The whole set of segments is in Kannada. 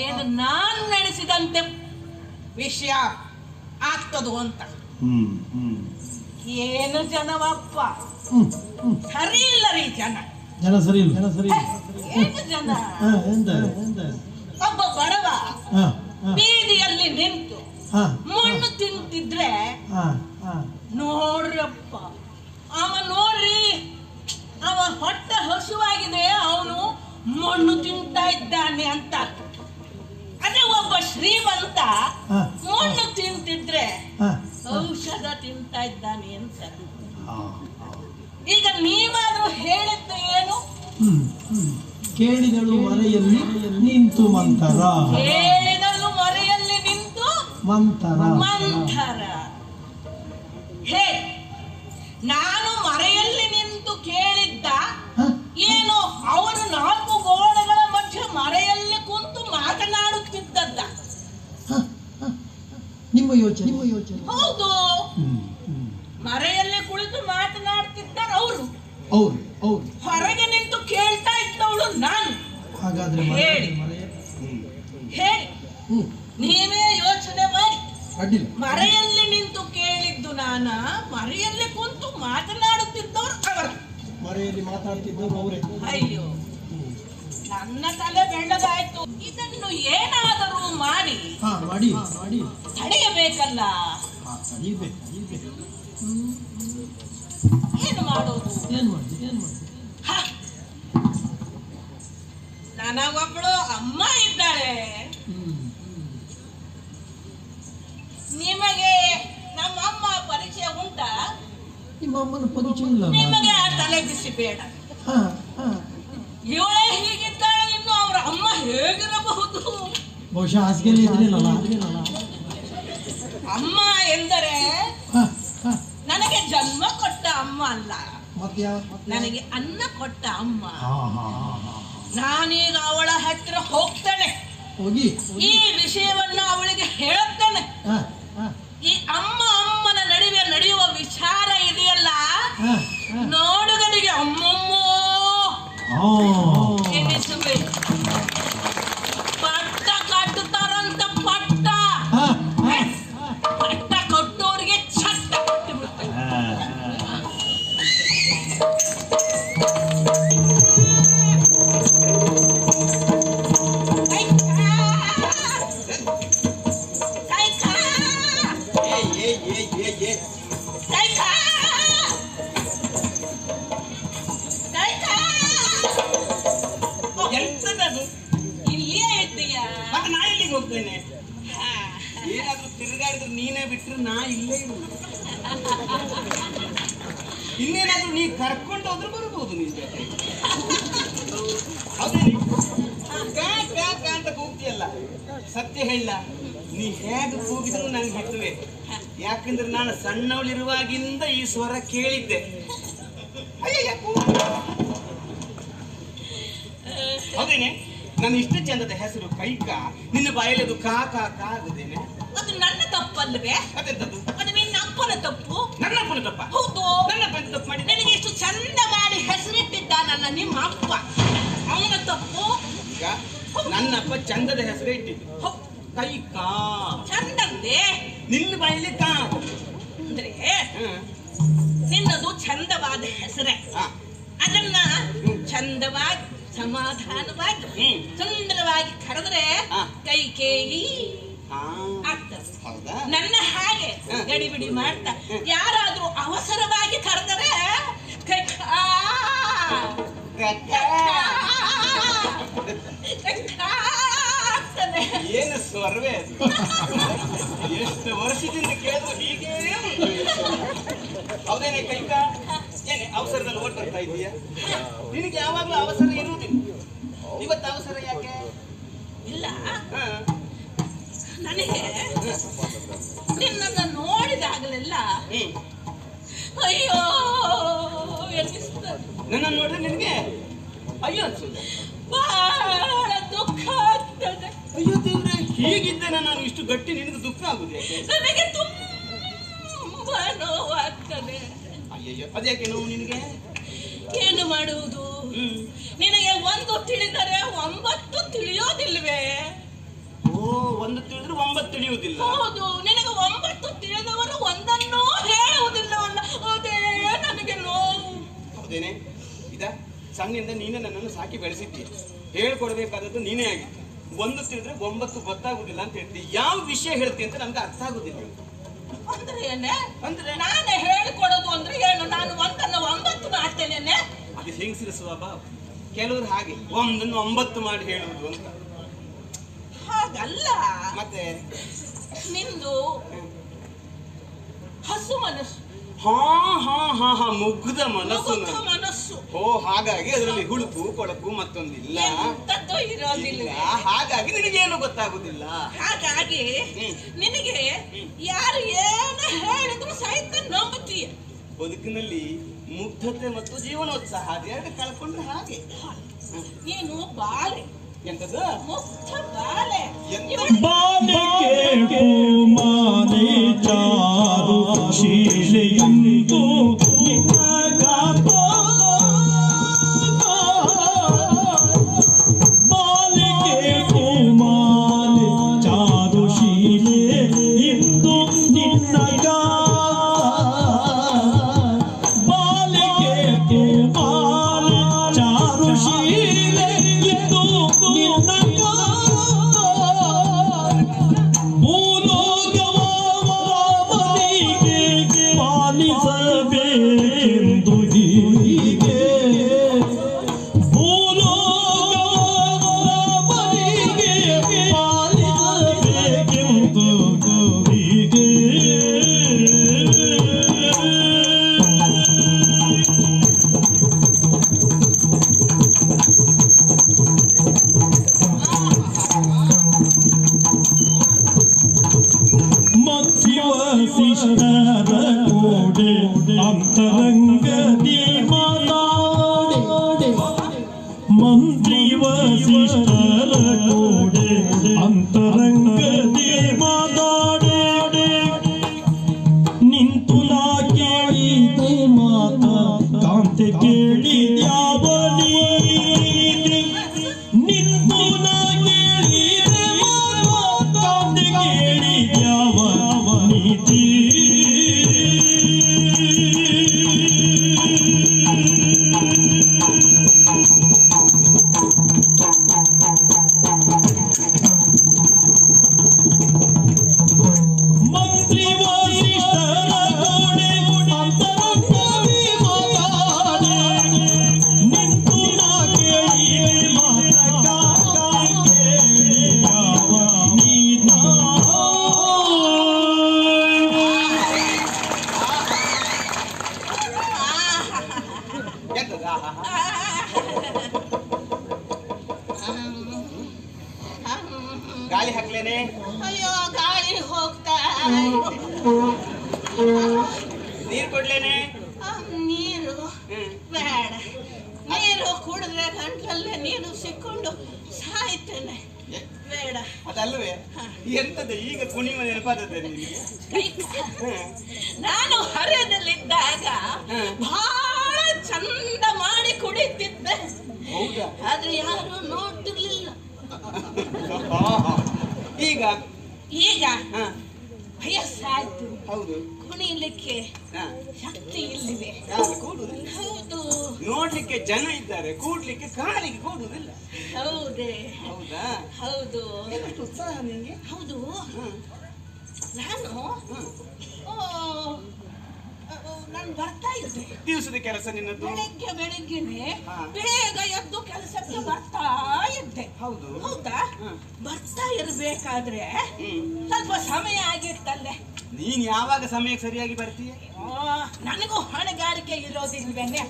ಏನು ನಾನು ನಡೆಸಿದಂತೆ ವಿಷಯ ಆಗ್ತದೋ ಅಂತ. ಹ್ಮ್ ಹ್ಮ್. ಏನು ಜನವಪ್ಪ? ಸರಿ ಇಲ್ಲ ರೀ ಜನ. ಜನ ಸರಿ ಇಲ್ಲ ಜನ ಸರಿ ಇಲ್ಲ ಏನು ಜನ? ಒಬ್ಬ ಬಡವ ಬೀದಿಯಲ್ಲಿ ನಿಂತು ಹಾ. ಮಣ್ಣು ತಿಂತಿದ್ರೆ ಹಾ ಹಾ. ನೋಡ್ರಪ್ಪ. ಅವ ನೋಡ್ರಿ ಅವ ಹೊಟ್ಟೆ ಹಸುವಾಗಿದೆ ಅವನು ಮಣ್ಣು ತಿಂತಾ ಇದ್ದಾನೆ ಅಂತ. ಅದೇ ಒಬ್ಬ ಶ್ರೀಮಂತ ಮಣ್ಣು ತಿಂತಿದ್ರೆ ಔಷಧ ತಿಂತಾ ಇದ್ದಾನೆ ಅಂತ. ಈಗ ನೀವಾದ್ರೂ ಹೇಳಿದ್ದು ಏನು? ಕೇಳಿದಳು ಮರೆಯಲ್ಲಿ ನಿಂತು ಮಂತರ ಕೇಳಿದಳು ಮರೆಯಲ್ಲಿ ನಿಂತು ಮಂತರ ಮಂತರ ಹೇ ನಾನು ನಿಮ್ಮ ಯೋಚನೆ. ನಿಮ್ಮ ಯೋಚನೆ. ಹೌದು. ಮರೆಯಲ್ಲೇ ಕುಳಿತು ಮಾತನಾಡ್ತಿದ್ದಾರೆ ಅವರು. ಹೌದು ಹೌದು ಹೊರಗೆ ನಿಂತು ಕೇಳ್ತಾ ಇದ್ದವಳು ನಾನು. ಹಾಗಾದ್ರೆ ಹೇಳಿ. ಹೇಳಿ. ನೀವೇ ಯೋಚನೆ ಮಾಡಿ. ಅಡ್ಡಿಲ್ಲ. ಮರೆಯಲ್ಲಿ ನಿಂತು ಕೇಳಿದ್ದು ನಾನ ಮರೆಯಲ್ಲಿ ಕುಂತು ಮಾತನಾಡುತ್ತಿದ್ದವರು ಅವರು. ಮರೆಯಲ್ಲಿ ಮಾತಾಡ್ತಿದ್ದವ್ರು ಅವರೇ. ಅಯ್ಯೋ. ನನ್ನ ತಲೆ ಬೆಳ್ಳಗಾಯ್ತು. ಇದನ್ನು ಏನಾದರೂ ಮಾಡಿ ಹಾ ಮಾಡಿ. ಮಾಡಿ. ತಡೆಯಬೇಕಲ್ಲ? ಹಾ ಏನು ಮಾಡೋದು? ಏನ್ ಮಾಡಿ ಏನ್ ಮಾಡಿ. ನನಗೊಬ್ಬಳು ಅಮ್ಮ ಇದ್ದಾಳೆ. ನಿಮಗೆ ನಮ್ಮ ಅಮ್ಮ ನಮ್ಮಮ್ಮ ಪರಿಚಯ ಉಂಟಾ? ನಿಮ್ಮ ಅಮ್ಮನ ಪರಿಚಯ ಇಲ್ಲ ನಿಮಗೆ ಆ ತಲೆ ಬಿಸಿ ಬೇಡ. ಹಾ ಹಾ. ಇವಳೇ ಅವರ ಅಮ್ಮ ಹೇಗಿರಬಹುದು? ಬಹುಶಃ ಹಾಸಿಗೆಯಲ್ಲಿ ಇದ್ರಿಲ್ಲಲ್ಲ ಅಮ್ಮ ಎಂದರೆ ನನಗೆ ಜನ್ಮ ಕೊಟ್ಟ ಅಮ್ಮ ಅಲ್ಲ? ನನಗೆ ಅನ್ನ ಕೊಟ್ಟ ಅಮ್ಮ. ನಾನೀಗ ಅವಳ ಹತ್ತಿರ ಹೋಗ್ತಾನೆ. ಹೋಗಿ ಈ ವಿಷಯವನ್ನ ಅವಳಿಗೆ ಹೇಳುತ್ತೇನೆ. ಈ ಅಮ್ಮ ಅಮ್ಮನ ನಡುವೆ ನಡೆಯುವ ವಿಚಾರ ಇದೆಯಲ್ಲ? ನೋಡುಗನಿಗೆ ನೋಡುಗರಿಗೆ ಅಮ್ಮಮ್ಮೋ ಕೂಗಿದ್ರು ಬಿಟ್ಟಿವೆ ಯಾಕಂದ್ರೆ ನಾನು ಸಣ್ಣವಳಿರುವಾಗಿಂದ ಈ ಸ್ವರ ಕೇಳಿದ್ದೆ. ಹೌದೇನೆ? ನನ್ನ ಇಷ್ಟ ಚಂದದ ಹೆಸರು ಕೈಕ. ನಿನ್ನ ಬಾಯಲ್ಲಿ ಅದು ಕಾ ಕಾ ಕಾ ಆಗುದೇನೆ? ಅದು ನನ್ನ ತಪ್ಪಲ್ವೇ? ಅದೆಂತದ್ದು? ಅದು ನಿನ್ನ ಅಪ್ಪನ ತಪ್ಪು. ನನ್ನ ಅಪ್ಪನ ತಪ್ಪ? ಹೌದು. ನನ್ನ ಅಪ್ಪನ ತಪ್ಪು ಮಾಡಿ ನನಗೆ ಇಷ್ಟು ಚಂದ ಮಾಡಿ ಹೆಸರಿಟ್ಟಿದ್ದಾನಲ್ಲ ನಿಮ್ಮ ಅಪ್ಪ. ಅವನ ತಪ್ಪು. ಈಗ ನನ್ನ ಅಪ್ಪ ಚಂದದ ಹೆಸರು ಇಟ್ಟಿದ್ದು. ಹೌ, ಕಾ ಚಂದಂದೆ. ನಿನ್ನ ಬಾಯಲ್ಲಿ ಕಾ ಅಂದ್ರೆ. ನಿನ್ನದು ಚಂದವಾದ ಹೆಸರೇ. ಅದನ್ನ ಚಂದವಾಗಿ ಸಮಾಧಾನವಾಗಿ. ಸುಂದರವಾಗಿ ಕರೆದ್ರೆ ಆ. ಕೈ ಕೇಯಿ ಆ, ಆಗ್ತದೆ. ನನ್ನ ಹಾಗೆ. ಗಡಿಬಿಡಿ ಮಾಡ್ತಾ. ಯಾರಾದ್ರೂ ಅವಸರವಾಗಿ ಕರೆದರೆ ಕೈ. ಕೈ ಏನು ಸ್ವರ್ವೆ ಅದು? ಎಷ್ಟು ವರ್ಷದಿಂದ ಕೇಳಿದ್ರು ಹೀಗೆ ಹೌದೇನೆ ಕೈಕ? ಏನೇ ಅವಸರದಲ್ಲಿ ಓಟ್ ಬರ್ತಾ ಇದೀಯಾ ನಿನಗೆ ಯಾವಾಗ್ಲೂ ಅವಸರ ಇರುವುದಿಲ್ಲ. ಇವತ್ತು ಅವಸರ ಯಾಕೆ? ಇಲ್ಲ? ನನಗೆ ನಿನ್ನನ್ನು ನೋಡಿದಾಗಲೇ ಹ್ಮ್. ಅಯ್ಯೋ ನನ್ನ ನನ್ನನ್ನು ನೋಡಿದ್ರೆ ನಿನಗೆ ಅಯ್ಯೋ ಆಗ್ತದೆ ಅಯ್ಯೋ ದೇವ್ರೆ ಹೀಗಿದ್ದೇನೆ ನಾನು ಇಷ್ಟು ಗಟ್ಟಿ ನಿನಗೆ ದುಃಖ ಆಗುತ್ತೆ ನನಗೆ ತುಂಬಾ ನೋವಾಗ್ತದೆ. ಅಯ್ಯಯ್ಯೋ ಅದ್ಯಾಕೆ ನೋವು ನಿನಗೆ? ಏನು ಮಾಡುವುದು? ನಿನಗೆ ಒಂದು ತಿಳಿದರೆ ಒಂಬತ್ತು ತಿಳಿಯೋದಿಲ್ವೇ? ಓ ಒಂದು ತಿಳಿದ್ರೆ ಒಂಬತ್ತು ತಿಳಿಯುವುದಿಲ್ಲ. ಹೌದು ನಿನಗೆ ಒಂಬತ್ತು ತಿಳಿದವರು ಒಂದನ್ನೂ ಹೇಳುವುದಿಲ್ಲವಲ್ಲ ಅದೇ ನನಗೆ ನೋವು. ಹೌದೇನೆ? ಇದ ಸಣ್ಣಿಂದ ನೀನೇ ನನ್ನನ್ನು ಸಾಕಿ ಬೆಳೆಸಿದ್ದೀಯ ಹೇಳ್ಕೊಡ್ಬೇಕಾದದ್ದು ನೀನೇ ಆಗಿತ್ತು ಒಂದು ತಿಳಿದ್ರೆ ಒಂಬತ್ತು ಗೊತ್ತಾಗುದಿಲ್ಲ ಅಂತ ಹೇಳ್ತಿ ಯಾವ ವಿಷಯ ಹೇಳ್ತಿ ಅಂತ ನಮ್ಗೆ ಅರ್ಥ ಆಗುದಿಲ್ಲ. ಅಂದ್ರೆ ಏನೇ ಅಂದ್ರೆ? ನಾನೇ ಹೇಳ್ಕೊಡೋದು ಅಂದ್ರೆ ಏನು? ನಾನು ಒಂದನ್ನ ಒಂಬತ್ತು ಮಾಡ್ತೇನೆ ಅದು ಹೆಂಗಸಿರ ಸ್ವಭಾವ? ಕೆಲವರು ಹಾಗೆ. ಒಂದನ್ನು ಒಂಬತ್ತು ಮಾಡಿ ಹೇಳುವುದು ಅಂತ. ಹಾಗಲ್ಲ. ಮತ್ತೆ? ನಿಂದು ಹಸು ಮನಸ್ಸು. ಹಾ ಹಾ ಹಾ ಹಾ ಮುಗ್ಧ. ಮನಸ್ಸು. ಓ ಹಾಗಾಗಿ ಅದರಲ್ಲಿ ಹುಳುಕು ಕೊಳಕು ಮತ್ತೊಂದಿಲ್ಲ. ಎಂತದ್ದು ಇರೋದಿಲ್ಲ. ಹಾಗಾಗಿ ನಿನಗೇನು ಗೊತ್ತಾಗುದಿಲ್ಲ. ಹಾಗಾಗಿ. ನಿನಗೆ ಯಾರು ಏನು ಹೇಳಿದ್ರು ಸಹಿತ ನಂಬುತ್ತೀಯ. ಬದುಕಿನಲ್ಲಿ ಮುಗ್ಧತೆ ಮತ್ತು ಜೀವನೋತ್ಸಾಹ ಅದೆರಡು ಕಳ್ಕೊಂಡ್ರೆ ಹಾಗೆ. ನೀನು ಬಾಳೆ ಎಂತದ್ದು ಮುಗ್ಧ ಬಾಳೆ ಬಾಳೆ ಮಾನೆ ಚಾರು ಶೀಲೆಯಂದು ಪಾಲಿಸಬೇಕೆಂದು ಹೀಗೆ ಬಹಳ ಚಂದ ಮಾಡಿ ಕುಡಿತಿದ್ದೆ. ಹೌದಾ? ಆದ್ರೆ ಯಾರು ನೋಡ್ತಿರ್ಲಿಲ್ಲ. ಈಗ? ಈಗ? ಹಾ. ವಯಸ್ಸಾಯ್ತು. ಹೌದು. ಕುಣಿಲಿಕ್ಕೆ ಶಕ್ತಿ ಇಲ್ಲಿದೆ ಹೌದು. ನೋಡ್ಲಿಕ್ಕೆ ಜನ ಇದ್ದಾರೆ ಕೂಡ್ಲಿಕ್ಕೆ ಕಾಲಿಗೆ ಕೂಡುದಿಲ್ಲ. ಹೌದೇ. ಹೌದಾ? ಹೌದು. ಉತ್ಸಾಹ ನಿಮಗೆ ಹೌದು. ನಾನು? ಓ, ನಾನು ಬರ್ತಾ ಇದ್ದೆ. ದಿವಸದ ಕೆಲಸ ನಿನ್ನದು? ಬೆಳಿಗ್ಗೆ ಬೆಳಿಗ್ಗೆನೆ. ಬೇಗ ಎದ್ದು ಕೆಲಸಕ್ಕೆ ಬರ್ತಾ ಇದ್ದೆ. ಹೌದು. ಹೌದಾ. ಬರ್ತಾ ಇರ್ಬೇಕಾದ್ರೆ ಸ್ವಲ್ಪ ಸಮಯ ಆಗಿತ್ತಲ್ಲೇ. ನೀನ್ ಯಾವಾಗ ಸಮಯಕ್ಕೆ ಸರಿಯಾಗಿ ಬರ್ತೀಯ? ನನಗೂ ಹೊಣೆಗಾರಿಕೆ ಇರೋದಿಲ್ವೇನೆ?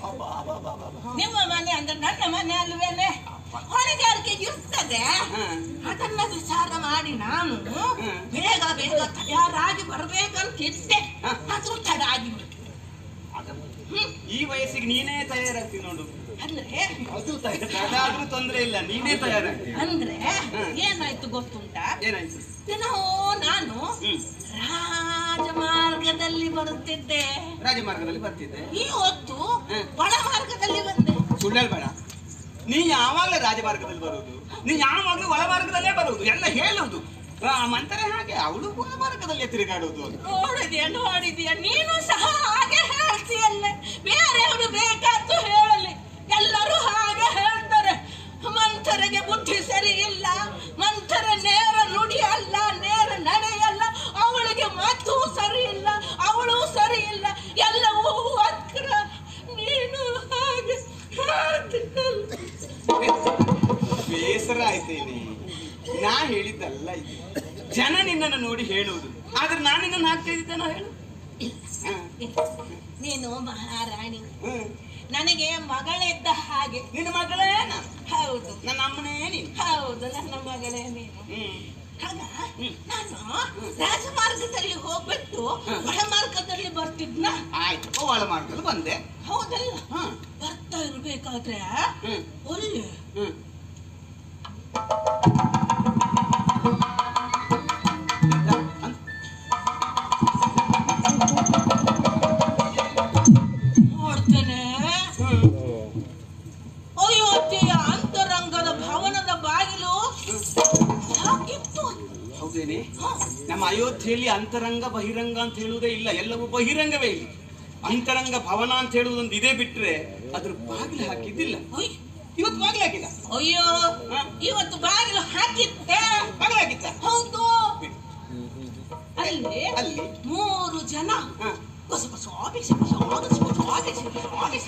ನಿಮ್ಮ ಮನೆ ಅಂದ್ರೆ ನನ್ನ ಮನೆ ಅಲ್ವೇನೆ? ಹೊಣೆಗಾರಿಕೆ ಇರ್ತದೆ. ಹ್ಮ್. ಅದನ್ನ ವಿಚಾರ ಮಾಡಿ ನಾನು ಬೇಗ ಬೇಗ ತಯಾರಾಗಿ ಬರ್ಬೇಕಂತಿದ್ದೆ ಇದ್ದೆ. ಅದು ತಡ. ಈ ವಯಸ್ಸಿಗೆ ನೀನೇ ತಯಾರಾಗ್ತಿ ನೋಡು. ಅಂದ್ರೆ? ಅದು ತಯಾರ ತೊಂದ್ರೆ ಇಲ್ಲ ನೀನೇ ತಯಾರಾಗ್ತಿ ಅಂದ್ರೆ ಏನಾಯ್ತು ಗೊತ್ತುಂಟಾ? ಏನಾಯ್ತು? ದಿನೋ ನಾನು ರಾಜಮಾರ್ಗದಲ್ಲಿ ಬರುತ್ತಿದ್ದೆ. ರಾಜಮಾರ್ಗದಲ್ಲಿ ಬರ್ತಿದ್ದೆ. ಈ ಹೊತ್ತು ಬಡ ಒಳ ಮಾರ್ಗದಲ್ಲಿ ಬಂದೆ. ಸುಳ್ಳಲ್ ಬೇಡ ನೀ ಯಾವಾಗಲೇ ರಾಜಮಾರ್ಗದಲ್ಲಿ ಬರುವುದು. ನೀ ಯಾವಾಗಲೂ ಒಳಮಾರ್ಗದಲ್ಲೇ ಬರುವುದು. ಎಲ್ಲ ಹೇಳುವುದು. ಮಂತರ ಹಾಗೆ ಅವಳು ಒಳಮಾರ್ಗದಲ್ಲೇ ತಿರುಗಾಡುವುದು ನೀನು ಸಹ ಹಾಗೆ ಹೇಳ್ತೀಯಲ್ಲ. ಬೇರೆಯವರು ಬೇಕಾದ್ದು ಹೇಳಲಿ. ಎಲ್ಲರೂ ಹಾಗೆ ಹೇಳ್ತಾರೆ. ಮಂಥರಿಗೆ ಬುದ್ಧಿ ಸರಿ ಇಲ್ಲ ಮಂಥರ ನೇರ ನುಡಿ ಅಲ್ಲ ನೇರ ನಡೆಯಲ್ಲ. ಅವಳಿಗೆ ಮಾತು ಸರಿ ಇಲ್ಲ ಅವಳು ಸರಿ ಇಲ್ಲ ಎಲ್ಲವೂ ಅಕ್ರ ನೀನು ಹಾಗೆ ಹೇಳ್ತೀಯಲ್ಲ ಬೇಸರ ಆಯ್ತೇನೆ ನಾ ಹೇಳಿದ್ದಲ್ಲ ಇದು. ಜನ ನಿನ್ನನ್ನು ನೋಡಿ ಹೇಳುವುದು. ಆದ್ರೆ ನಾನು ನಿನ್ನನ್ನು ಹಾಕ್ತಾ ನಾ ಹೇಳು. ನೀನು ಮಹಾರಾಣಿ. ನನಗೆ ಮಗಳಿದ್ದ ಹಾಗೆ. ನಿನ್ನ ಮಗಳೇ. ಹೌದು. ನನ್ನ ಅಮ್ಮನೇ ನೀನು? ಹೌದು ನನ್ನ ಮಗಳೇ ನೀನು. ನಾನು ರಾಜಮಾರ್ಗದಲ್ಲಿ ಹೋಗ್ಬಿಟ್ಟು ಒಳ ಮಾರ್ಗದಲ್ಲಿ ಬರ್ತಿದ್ನ? ಆಯ್ತು ಒಳ ಮಾರ್ಗದಲ್ಲಿ ಬಂದೆ. ಹೌದಲ್ಲ? ಹ ಬರ್ತಾ ಇರ್ಬೇಕಾದ್ರೆ ಹ್ಮ್. ನೋಡ್ತೇನೆ. ಅಯೋಧ್ಯೆಯ ಅಂತರಂಗದ ಭವನದ ಬಾಗಿಲು. ಹಾಕಿತ್ತು ಹೌದೇನೆ? ನಮ್ಮ ಅಯೋಧ್ಯೆಯಲ್ಲಿ ಅಂತರಂಗ ಬಹಿರಂಗ ಅಂತ ಹೇಳುವುದೇ ಇಲ್ಲ. ಎಲ್ಲವೂ ಬಹಿರಂಗವೇ ಇಲ್ಲಿ. ಅಂತರಂಗ ಭವನ ಅಂತ ಹೇಳುವುದೊಂದು ಇದೇ ಬಿಟ್ರೆ ಅದ್ರ ಬಾಗಿಲು ಹಾಕಿದ್ದಿಲ್ಲ. ಇವತ್ತು ಬಾಗಿಲು ಹಾಕಿಲ್ಲ ಅಯ್ಯೋ? ಇವತ್ತು ಬಾಗಿಲು ಹಾಕಿದ್ದೆ. ಬಾಗಿಲು ಹಾಕಿದ್ದ. ಹೌದು. ಅಲ್ಲಿ ಅಲ್ಲಿ. ಮೂರು ಜನ. ಬಸ ಬಸ ಬಿಸಿ ಬಸ ಆಫೀಸ್ ಬಸ ಆಫೀಸ್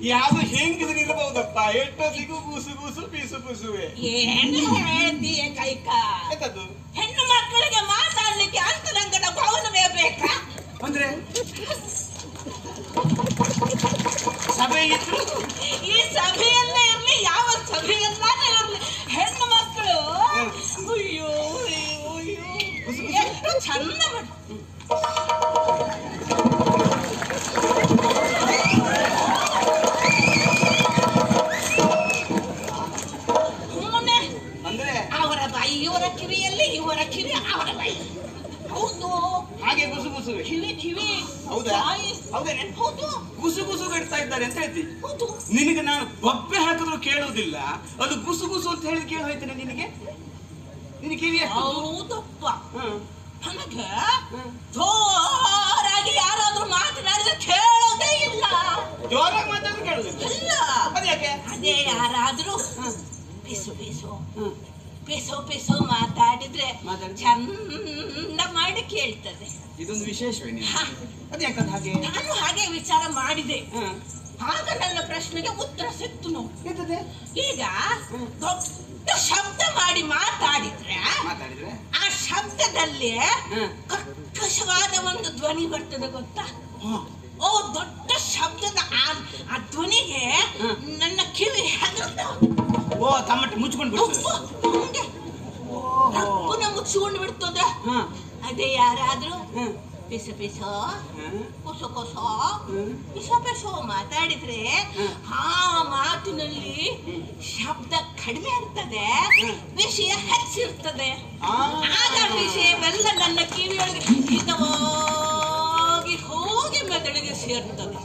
ಬಿಸಿ ಹೆಂಗ್ ಯಾವ್ದು ಹೆಂಗದ್ರಿರಬಹುದಪ್ಪ ಎಷ್ಟೊತ್ತಿಗೂ ಗುಸು ಬೂಸು ಬೀಸು ಬೂಸುವೆ. ಏನು ಹೇಳ್ತೀಯ ಕೈಕ ಎಂತದ್ದು? ಹೆಣ್ಣು ಮಕ್ಕಳಿಗೆ ಮಾತಾಡ್ಲಿಕ್ಕೆ ಅಂತರಂಗದ ಭವನವೇ ಬೇಕಾ? ಅಂದ್ರೆ? ಸಭೆ ಇತ್ತು? ಈ ಸಭೆಯಲ್ಲೇ ಕೇಳುವುದಿಲ್ಲ ಅದು ಗುಸು ಗುಸು ಅಂತ ಹೇಳಿ ಕೇಳಿ ಹೋಯ್ತೇನೆ ನಿನಗೆ ನಿನಗೆ ಕಿವಿ? ಹೌದಪ್ಪ ಹ್ಮ್. ನನಗೆ. ಜೋರಾಗಿ ಯಾರಾದ್ರೂ ಮಾತನಾಡಿದ್ರೆ ಕೇಳೋದೇ ಇಲ್ಲ ಜೋರಾಗಿ ಮಾತಾಡಿದ್ರೆ ಕೇಳೋದಿಲ್ಲ ಇಲ್ಲ ಅದ್ಯಾಕೆ ಅದೇ ಯಾರಾದ್ರೂ. ಪಿಸು ಪಿಸು. ಪಿಸು ಪಿಸು ಮಾತಾಡಿದ್ರೆ? ಚಂದ ಮಾಡಿ ಕೇಳ್ತದೆ ಇದೊಂದು ವಿಶೇಷವೇ ನೀನು ಹಾಗೆ ನಾನು ಹಾಗೆ ವಿಚಾರ ಮಾಡಿದೆ ಹ್ಮ್. ಆಗ ನನ್ನ ಪ್ರಶ್ನೆಗೆ ಉತ್ತರ ಸಿಕ್ತು ನೋಡಿ ಈಗ ದೊಡ್ಡ ಶಬ್ದ ಮಾಡಿ ಮಾತಾಡಿದ್ರೆ ಆ ಶಬ್ದದಲ್ಲಿ. ಕರ್ಕಶವಾದ ಒಂದು ಧ್ವನಿ ಬರ್ತದೆ ಗೊತ್ತಾ. ಓ ದೊಡ್ಡ ಶಬ್ದದ ಆ ಆ ಧ್ವನಿಗೆ. ನನ್ನ ಕಿವಿ ಹೆದರ್ತ ಓ ತಮ್ಮಟ್ಟ ಮುಚ್ಕೊಂಡು ಮುಚ್ಚಿಕೊಂಡು ಬಿಡ್ತದೆ. ಅದೇ ಯಾರಾದ್ರೂ. ಪಿಸು ಪಿಸು ಕುಸು ಕೊಸು. ಪಿಸು ಪಿಸು ಮಾತಾಡಿದ್ರೆ ಆ ಮಾತಿನಲ್ಲಿ ಶಬ್ದ ಕಡಿಮೆ ಇರ್ತದೆ ವಿಷಯ ಹೆಚ್ಚಿರ್ತದೆ. ಆಗ ವಿಷಯವೆಲ್ಲ ನನ್ನ ಕಿವಿಯೊಳಗೆ ಹಿತವಾಗಿ ಹೋಗಿ ಮೆದುಳಿಗೆ ಸೇರ್ತದೆ.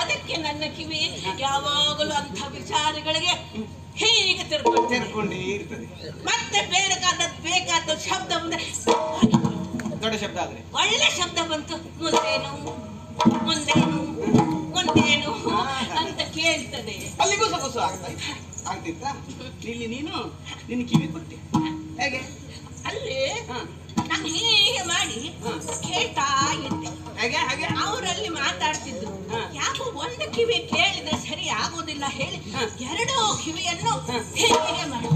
ಅದಕ್ಕೆ ನನ್ನ ಕಿವಿ ಯಾವಾಗಲೂ ಅಂಥ ವಿಚಾರಗಳಿಗೆ ಹೀಗೆ ತಿರ್ಕೊಂಡು ಮತ್ತೆ ಮತ್ತೆ ಬೇಕಾದದ್ದು ಬೇಕಾದ ಶಬ್ದ ಬಂದ್ರೆ ದೊಡ್ಡ ಶಬ್ದ ಆದ್ರೆ? ಒಳ್ಳೆ ಶಬ್ದ ಬಂತು. ಮುಂದೇನು ಮುಂದೇನು ಮುಂದೇನು ಅಂತ ಕೇಳ್ತದೆ. ಅಲ್ಲಿಗೂ ಗುಸು ಆಗ್ತಿತ್ತ ಆಗ್ತಾ ಇತ್ತು. ಆಗ್ತಿತ್ತಾ? ಇಲ್ಲಿ ನೀನು ನಿನ್ನ ಕಿವಿ ಕೊಟ್ಟೆ. ಹೇಗೆ? ಅಲ್ಲಿ. ನಾನು ಹೀಗೆ ಮಾಡಿ. ಕೇಳ್ತಾ ಇದ್ದೆ. ಹಾಗೆ ಹಾಗೆ? ಅವರಲ್ಲಿ ಮಾತಾಡ್ತಿದ್ರು. ಯಾಕೋ ಒಂದು ಕಿವಿ ಕೇಳಿದ್ರೆ ಸರಿ ಆಗೋದಿಲ್ಲ ಹೇಳಿ ಎರಡು ಕಿವಿಯನ್ನು ಹೀಗೆ ಮಾಡಿ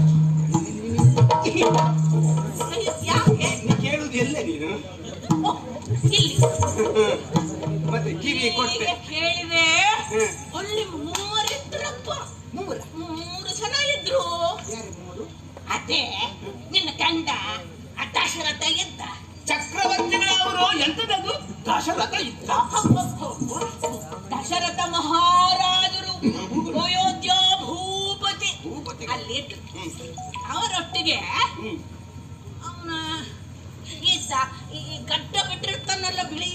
ಕೊಟ್ಟೆ. ಕೇಳಿದೆ. ಅಲ್ಲಿ ಮೂವರಿದ್ರಪ್ಪ ಮೂರ? ಮೂರು ಜನ ಇದ್ರು ಅದೇ ನಿನ್ನ ಗಂಡ ಆ ದಶರಥ ಇದ್ದ. ಚಕ್ರವರ್ತಿಗಳವರು ಎಂತದದು ದಶರಥ ಇದ್ದ. ದಶರಥ ಮಹಾರಾಜರು ಅಯೋಧ್ಯಾ ಭೂಪತಿ. ಭೂಪತಿ. ಅಲ್ಲಿ ಇದ್ರು. ಅವರೊಟ್ಟಿಗೆ. ಅವನ ಈ ಗಡ್ಡ ಬಿಟ್ಟಿರ್ತಾನಲ್ಲ ಬಿಳಿ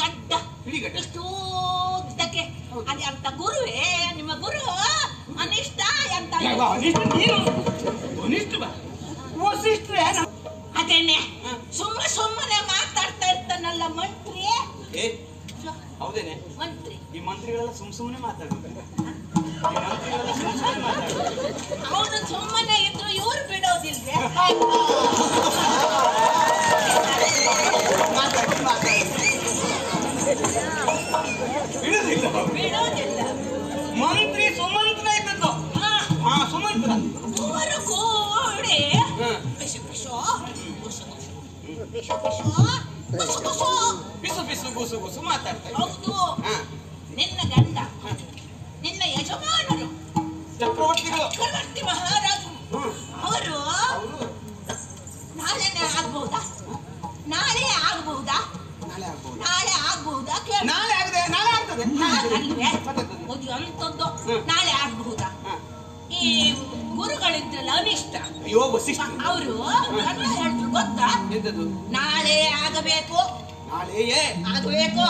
ಗಡ್ಡ ಬಿಳಿ ಗಡ್ಡ. ಇಷ್ಟು ಉದ್ದಕ್ಕೆ ಅದೇ ಅಂತ ಗುರುವೇ ನಿಮ್ಮ ಗುರು ಅನಿಷ್ಟ ಯಾವ ಅನಿಷ್ಟ ನೀನು ಅನಿಷ್ಟ ನ- ಅದೇನೆ ಸುಮ್ಮ ಸುಮ್ಮನೆ ಮಾತಾಡ್ತಾ ಇರ್ತಾನಲ್ಲ ಮಂತ್ರಿ. ಏ ಹೌದೇನೆ? ಮಂತ್ರಿ. ಈ ಮಂತ್ರಿಗಳೆಲ್ಲ ಸುಮ್ ಸುಮ್ಮನೆ ಮಾತಾಡ್ತಾರೆ. ಮಂತ್ರಿಗಳೆಲ್ಲ ಸುಮ್ ಸುಮ್ಮನೆ ಮಾತಾಡ್ತಾರೆ. ಅವನು ಸುಮ್ಮನೆ ಇದ್ರು ಇವ್ರು ಬಿಡೋದಿಲ್ವೇ? ಬಿಸು ಬಿಸು ಗುಸು ಗುಸು. ಹೌದು ಹಾ ನಿನ್ನ ಗಂಡ ನಿನ್ನ ಯಜಮಾನರು ಚಕ್ರವರ್ತಿಗಳು ಚಕ್ರವರ್ತಿ ಮಹಾರಾಜರು ಹ್ಮ್. ಅವರು ಅವರು ನಾಳೆನೆ ಆಗ್ಬಹುದಾ ನಾಳೆ ಆಗ್ಬಹುದಾ ನಾಳೆ ಆಗ್ಬೋದು ನಾಳೆ ಆಗ್ಬಹುದಾ ಕೇಳ ನಾಳೆ ಆಗದೆ ನಾಳೆ ಆಗ್ತದೆ ಮತ್ತೆ ಅಂತದ್ದು ಹ್ಮ್. ನಾಳೆ ಆಗ್ಬಹುದಾ. ಈ ಗುರುಗಳಿದ್ರಲ್ಲ ಅನಿಷ್ಟ ಅಯ್ಯೋ ವಸಿಷ್ಠ. ಅವರು ಹೇಳಿದ್ರು ಗೊತ್ತಾ? ಎಂತದ್ದು? ನಾಳೆ ಆಗಬೇಕು. ನಾಳೆಯೇ ಆಗಬೇಕು.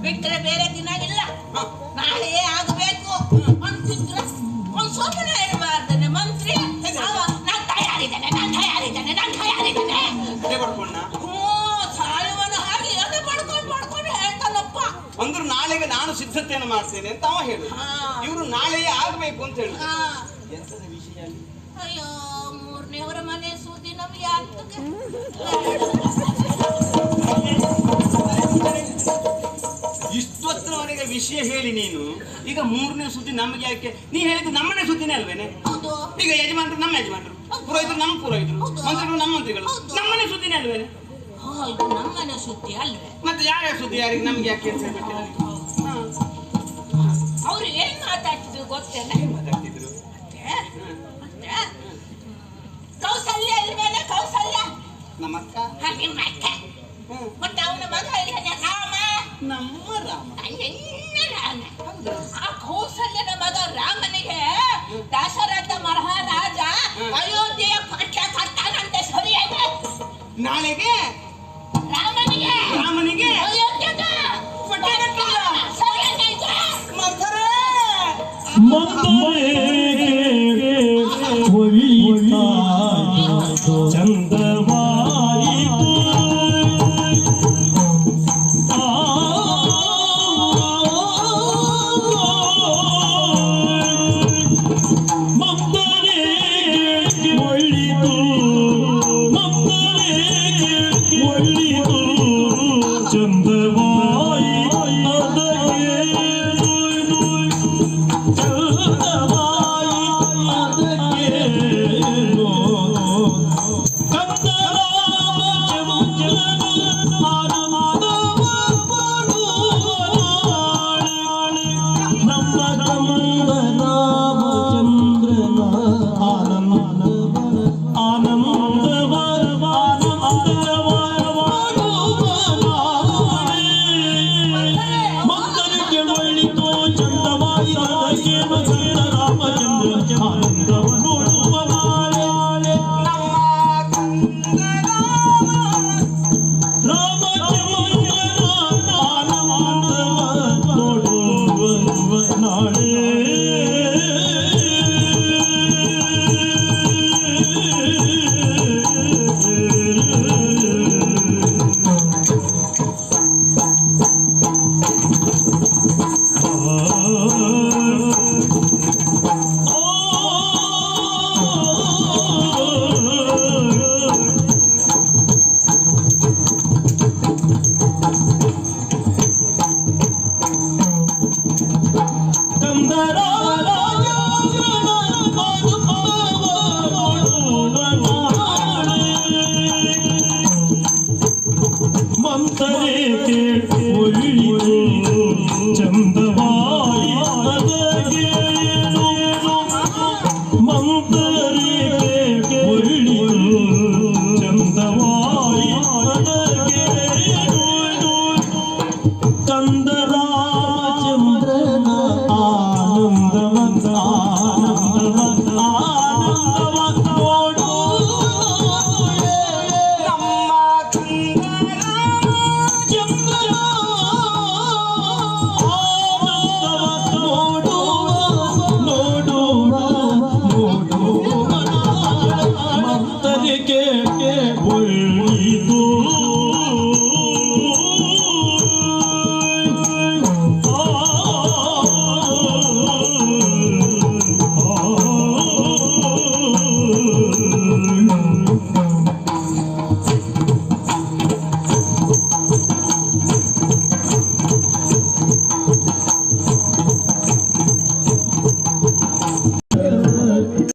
ಬಿಟ್ಟರೆ ಬೇರೆ ದಿನ ಇಲ್ಲ. ನಾಳೆ ನಾಳೆಯೇ ಆಗಬೇಕು. ಅಂತಿದ್ರು ಒಂದ್ ಸುಮ್ಮನೆ ಇರಬಾರ್ದನೆ ಅಂದ್ರು ನಾಳೆಗೆ ನಾನು ಸಿದ್ಧತೆಯನ್ನು ಮಾಡ್ತೇನೆ ಅಂತ ಅವ ಹೇಳು. ಇವರು ನಾಳೆಯೇ ಆಗ್ಬೇಕು ಅಂತ ಹೇಳಿ ಇಷ್ಟೊತ್ತಿನವರೆಗೆ ಎಂತದ ವಿಷಯ ಅಲ್ಲಿ? ಅಯ್ಯೋ ಮೂರನೇವರ ಮನೆ ನಮ್ಗೆ ಅಂತಕ್ಕೆ ವಿಷಯ ಹೇಳಿ ನೀನು. ಈಗ ಮೂರನೇ ಸುದ್ದಿ ನಮಗೆ ಯಾಕೆ? ನೀ ಹೇಳಿದ್ದು ನಮ್ಮನೆ ಸುದ್ದಿನೇ ಅಲ್ವೇನೆ? ಹೌದು. ಈಗ ಯಜಮಾನರು ನಮ್ಮ ಯಜಮಾನರು. ಪುರೋಹಿತರು ನಮ್ಮ ಪುರೋಹಿತರು. ಹೌದು. ಮಂತ್ರಿಗಳು ನಮ್ಮ ಮಂತ್ರಿಗಳು. ನಮ್ಮನೆ ಸುದ್ದಿನೇ ಅಲ್ವೇನೆ? ಇದು ನಮ್ಮನ ಸುದ್ದಿ ಅಲ್ವೇ? ಮತ್ತೆ ಯಾವ ಸುದ್ದಿ ಯಾರಿಗೆ? ನಮ್ಗೆ ಯಾಕೆ ಕೆಲಸ. ಅವ್ರು ಏನ್ ಮಾತಾಡ್ತಿದ್ರು ಗೊತ್ತೇನ ಮಾತಾಡ್ತಿದ್ರು? ಕೌಸಲ್ಯ ಅಲ್ವೇನೆ ಕೌಸಲ್ಯ? ನಮ್ಮ ಅಕ್ಕ? ನಿಮ್ಮ ಅಕ್ಕ. ಮತ್ತೆ ಅವನ ಮಗ ಇಲ್ವೇನೆ ರಾಮ? ನಮ್ಮ ರಾಮ. ರಾಮ.